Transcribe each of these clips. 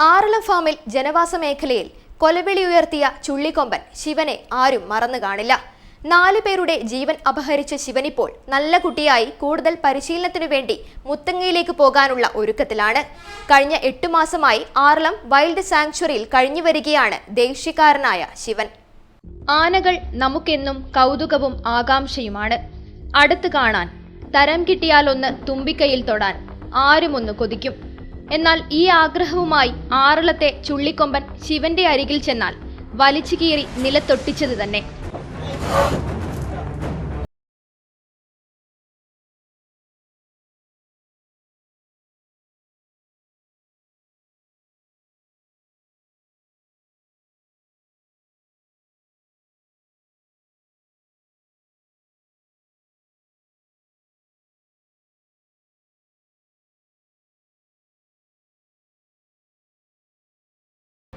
ആറളം ഫാമിൽ ജനവാസ മേഖലയിൽ കൊലവിളി ഉയർത്തിയ ചുള്ളിക്കൊമ്പൻ ശിവനെ ആരും മറന്നു കാണില്ല. നാലു പേരുടെ ജീവൻ അപഹരിച്ച ശിവനിപ്പോൾ നല്ല കുട്ടിയായി കൂടുതൽ പരിശീലനത്തിനു വേണ്ടി മുത്തങ്ങയിലേക്ക് പോകാനുള്ള ഒരുക്കത്തിലാണ്. കഴിഞ്ഞ എട്ടു മാസമായി ആറളം വൈൽഡ് സാങ്ച്വറിയിൽ കഴിഞ്ഞു വരികയാണ് ദേഷ്യക്കാരനായ ശിവൻ. ആനകൾ നമുക്കെന്നും കൗതുകവും ആകാംക്ഷയുമാണ്. അടുത്ത് കാണാൻ. തരം കിട്ടിയാലൊന്ന് തുമ്പിക്കൈയിൽ തൊടാൻ. ആരുമൊന്ന് കൊതിക്കും. എന്നാൽ ഈ ആഗ്രഹവുമായി ആറളത്തെ ചുള്ളിക്കൊമ്പൻ ശിവന്റെ അരികിൽ ചെന്നാൽ വലിച്ചു കീറി നിലത്തൊട്ടിച്ചത് തന്നെ.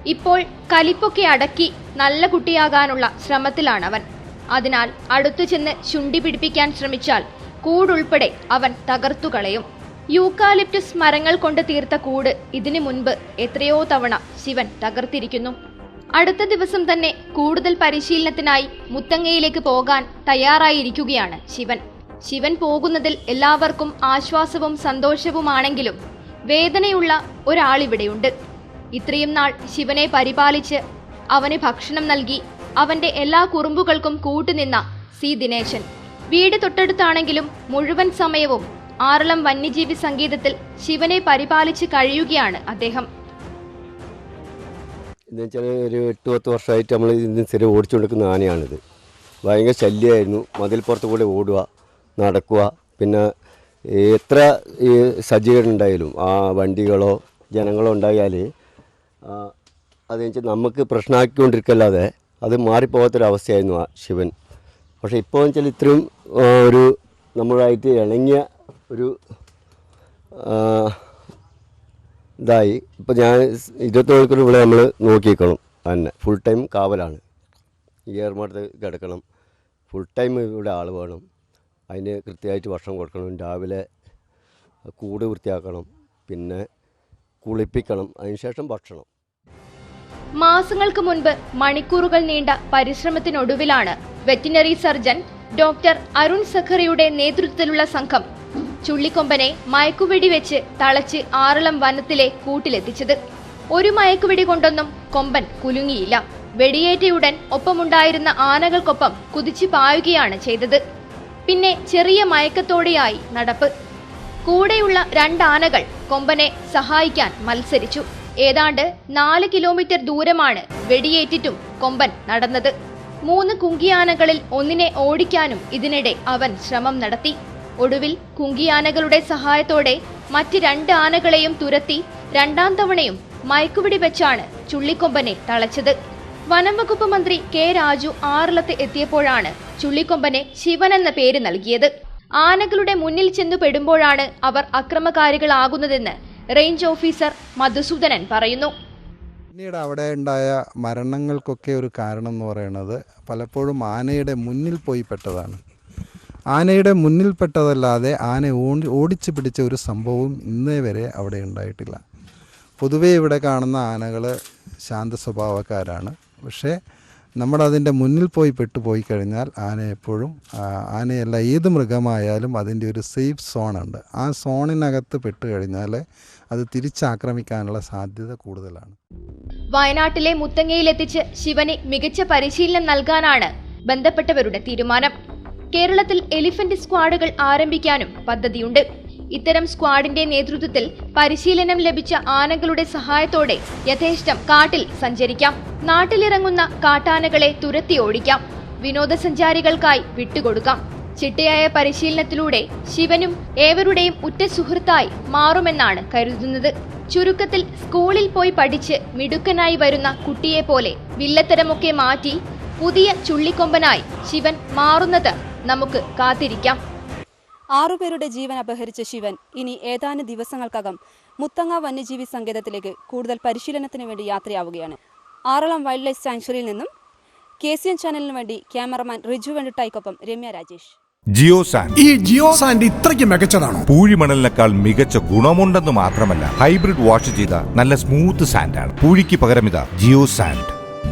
ഇപ്പോൾ കലിപ്പൊക്കെ അടക്കി നല്ല കുട്ടിയാകാനുള്ള ശ്രമത്തിലാണ് അവൻ അതിനാൽ അടുത്തു ചെന്ന് ശുണ്ടി പിടിപ്പിക്കാൻ ശ്രമിച്ചാൽ കൂടുൾപ്പെടെ അവൻ തകർത്തുകളയും യൂക്കാലിപ്റ്റസ് മരങ്ങൾ കൊണ്ട് തീർത്ത കൂട് ഇതിനു മുൻപ് എത്രയോ തവണ ശിവൻ തകർത്തിരിക്കുന്നു. അടുത്ത ദിവസം തന്നെ കൂടുതൽ പരിശീലനത്തിനായി മുത്തങ്ങയിലേക്ക് പോകാൻ തയ്യാറായിരിക്കുകയാണ് ശിവൻ. ശിവൻ പോകുന്നതിൽ എല്ലാവർക്കും ആശ്വാസവും സന്തോഷവുമാണെങ്കിലും വേദനയുള്ള ഒരാളിവിടെയുണ്ട്. ഇത്രയും നാൾ ശിവനെ പരിപാലിച്ച് അവന് ഭക്ഷണം നൽകി അവന്റെ എല്ലാ കുറുമ്പുകൾക്കും കൂട്ടുനിന്ന സി ദിനേശൻ. വീട് തൊട്ടടുത്താണെങ്കിലും മുഴുവൻ സമയവും ആറളം വന്യജീവി സംഗീതത്തിൽ ശിവനെ പരിപാലിച്ച് കഴിയുകയാണ് അദ്ദേഹം. എന്ന് വെച്ചാൽ ഒരു എട്ട് പത്ത് വർഷമായിട്ട് നമ്മൾ ഇന്ന് സ്ഥിരം ഓടിച്ചുകൊണ്ടിരിക്കുന്ന ആനയാണിത്. ഭയങ്കര ശല്യമായിരുന്നു. മതിൽപ്പുറത്ത് കൂടെ ഓടുക നടക്കുക പിന്നെ എത്ര സജ്ജീകരണം ഉണ്ടായാലും ആ വണ്ടികളോ ജനങ്ങളോ ഉണ്ടായാൽ അത് വെച്ചാൽ നമുക്ക് പ്രശ്നമാക്കിക്കൊണ്ടിരിക്കല്ലാതെ അത് മാറിപ്പോകാത്തൊരവസ്ഥയായിരുന്നു ആ ശിവൻ. പക്ഷേ ഇപ്പോൾ വെച്ചാൽ ഇത്രയും ഒരു നമ്മളായിട്ട് ഇണങ്ങിയ ഒരു ഇതായി. ഇപ്പോൾ ഞാൻ ഇരുപത്തി മണിക്കൂർ ഇവിടെ നമ്മൾ നോക്കിക്കണം തന്നെ. ഫുൾ ടൈം കാവലാണ്. ഈ ഏർമാടത്ത് കിടക്കണം. ഫുൾ ടൈം ഇവിടെ ആൾ വേണം. അതിന് കൃത്യമായിട്ട് ഭക്ഷണം കൊടുക്കണം. രാവിലെ കൂട് വൃത്തിയാക്കണം. പിന്നെ കുളിപ്പിക്കണം. അതിനുശേഷം ഭക്ഷണം. മാസങ്ങൾക്ക് മുൻപ് മണിക്കൂറുകൾ നീണ്ട പരിശ്രമത്തിനൊടുവിലാണ് വെറ്റിനറി സർജൻ ഡോക്ടർ അരുൺ സഖറിയുടെ നേതൃത്വത്തിലുള്ള സംഘം ചുള്ളിക്കൊമ്പനെ മയക്കുവെടി വെച്ച് തളച്ച് ആറളം വനത്തിലെ കൂട്ടിലെത്തിച്ചത്. ഒരു മയക്കുവെടി കൊണ്ടൊന്നും കൊമ്പൻ കുലുങ്ങിയില്ല. വെടിയേറ്റയുടൻ ഒപ്പമുണ്ടായിരുന്ന ആനകൾക്കൊപ്പം കുതിച്ചു പായുകയാണ് ചെയ്തത്. പിന്നെ ചെറിയ മയക്കത്തോടെയായി നടപ്പ്. കൂടെയുള്ള രണ്ടാനകൾ കൊമ്പനെ സഹായിക്കാൻ മത്സരിച്ചു. ഏതാണ്ട് നാല് കിലോമീറ്റർ ദൂരമാണ് വെടിയേറ്റിട്ടും കൊമ്പൻ നടന്നത്. മൂന്ന് കുങ്കിയാനകളിൽ ഒന്നിനെ ഓടിക്കാനും ഇതിനിടെ അവൻ ശ്രമം നടത്തി. ഒടുവിൽ കുങ്കിയാനകളുടെ സഹായത്തോടെ മറ്റ് രണ്ട് ആനകളെയും തുരത്തി രണ്ടാം തവണയും മയക്കുപിടി വെച്ചാണ് ചുള്ളിക്കൊമ്പനെ തളച്ചത്. വനംവകുപ്പ് മന്ത്രി കെ രാജു ആറിലത്ത് എത്തിയപ്പോഴാണ് ചുള്ളിക്കൊമ്പനെ ശിവൻ എന്ന പേര് നൽകിയത്. ആനകളുടെ മുന്നിൽ ചെന്നു പെടുമ്പോഴാണ് അവർ അക്രമകാരികളാകുന്നതെന്ന് റേഞ്ച് ഓഫീസർ മധുസൂദനൻ പറയുന്നു. പിന്നീട് അവിടെ ഉണ്ടായ മരണങ്ങൾക്കൊക്കെ ഒരു കാരണം എന്ന് പറയുന്നത് പലപ്പോഴും ആനയുടെ മുന്നിൽ പോയി പെട്ടതാണ്. ആനയുടെ മുന്നിൽ പെട്ടതല്ലാതെ ആന ഓടി ഓടിച്ചു പിടിച്ച ഒരു സംഭവവും ഇന്നേ വരെ അവിടെ ഉണ്ടായിട്ടില്ല. പൊതുവേ ഇവിടെ കാണുന്ന ആനകൾ ശാന്ത സ്വഭാവക്കാരാണ്. പക്ഷേ നമ്മളതിന്റെ മുന്നിൽ പോയി പെട്ടുപോയി കഴിഞ്ഞാൽ ആന എപ്പോഴും ആനയല്ല ഏത് മൃഗമായാലും അതിന്റെ ഒരു സേഫ് സോണുണ്ട്. ആ സോണിനകത്ത് പെട്ട് കഴിഞ്ഞാൽ അത് തിരിച്ചാക്രമിക്കാനുള്ള സാധ്യത കൂടുതലാണ്. വയനാട്ടിലെ മുത്തങ്ങയിലെത്തിച്ച് ശിവന് മികച്ച പരിശീലനം നൽകാനാണ് ബന്ധപ്പെട്ടവരുടെ തീരുമാനം. കേരളത്തിൽ എലിഫന്റ് സ്ക്വാഡുകൾ ആരംഭിക്കാനും പദ്ധതിയുണ്ട്. ഇത്തരം സ്ക്വാഡിന്റെ നേതൃത്വത്തിൽ പരിശീലനം ലഭിച്ച ആനകളുടെ സഹായത്തോടെ യഥേഷ്ടം കാട്ടിൽ സഞ്ചരിക്കാം. നാട്ടിലിറങ്ങുന്ന കാട്ടാനകളെ തുരത്തി ഓടിക്കാം. വിനോദസഞ്ചാരികൾക്കായി വിട്ടുകൊടുക്കാം. ചിട്ടയായ പരിശീലനത്തിലൂടെ ശിവനും ഏവരുടെയും ഉറ്റ സുഹൃത്തായി മാറുമെന്നാണ് കരുതുന്നത്. ചുരുക്കത്തിൽ സ്കൂളിൽ പോയി പഠിച്ച് മിടുക്കനായി വരുന്ന കുട്ടിയെ പോലെ വില്ലത്തരമൊക്കെ മാറ്റി പുതിയ ചുള്ളിക്കൊമ്പനായി ശിവൻ മാറുന്നത് നമുക്ക് കാത്തിരിക്കാം. ആറുപേരുടെ ജീവൻ അപഹരിച്ച ശിവൻ ഇനി ഏതാനും ദിവസങ്ങൾക്കകം മുത്തങ്ങ വന്യജീവി സങ്കേതത്തിലേക്ക് കൂടുതൽ പരിശീലനത്തിന് വേണ്ടി യാത്രയാവുകയാണ്. ആറളം വൈൽഡ് ലൈഫ് സാങ്ച്വറിയിൽ നിന്നും കെ സി എൻ ചാനലിന് വേണ്ടി ക്യാമറമാൻ റിജു വെണ്ടുട്ടായിക്കൊപ്പം രമ്യ രാജേഷ്. ജിയോ സാൻഡ് ഈ ജിയോ സാൻഡ് ഇത്രയ്ക്ക് മികച്ചതാണോ? പൂഴിമണലിനേക്കാൾ മികച്ച ഗുണമുണ്ടെന്ന് മാത്രമല്ല ഹൈബ്രിഡ് വാഷ് ചെയ്ത നല്ല സ്മൂത്ത് സാൻഡാണ്. പൂഴിക്ക് പകരം ഇതാ ജിയോ സാൻഡ്.